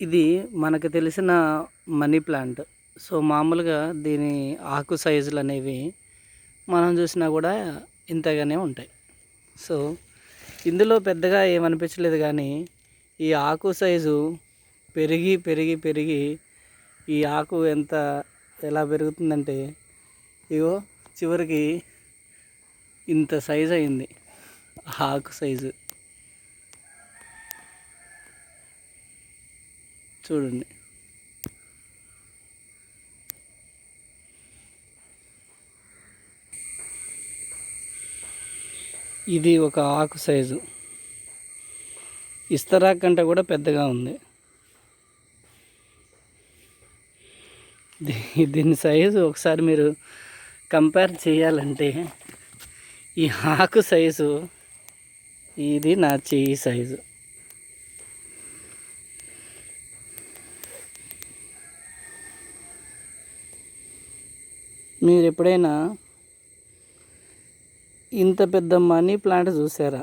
ఇది మనకు తెలిసిన మనీ ప్లాంట్. సో మామూలుగా దీని ఆకు సైజులు అనేవి మనం చూసినా కూడా ఇంతగానే ఉంటాయి. సో ఇందులో పెద్దగా ఏమనిపించలేదు కానీ ఈ ఆకు సైజు పెరిగి పెరిగి పెరిగి ఈ ఆకు ఎంత ఎలా పెరుగుతుందంటే ఇగో చివరికి ఇంత సైజు అయింది. ఆకు సైజు. చూడండి. ఇది ఒక ఆకు సైజు. ఇస్తరా కంటే కూడా పెద్దగా ఉంది. దీ- దీని సైజు ఒకసారి మీరు కంపేర్ చేయాలంటే ఈ ఆకు సైజు ఇది నా చెయ్యి సైజు. మీరు ఎప్పుడైనా ఇంత పెద్ద మనీ ప్లాంట్ చూసారా?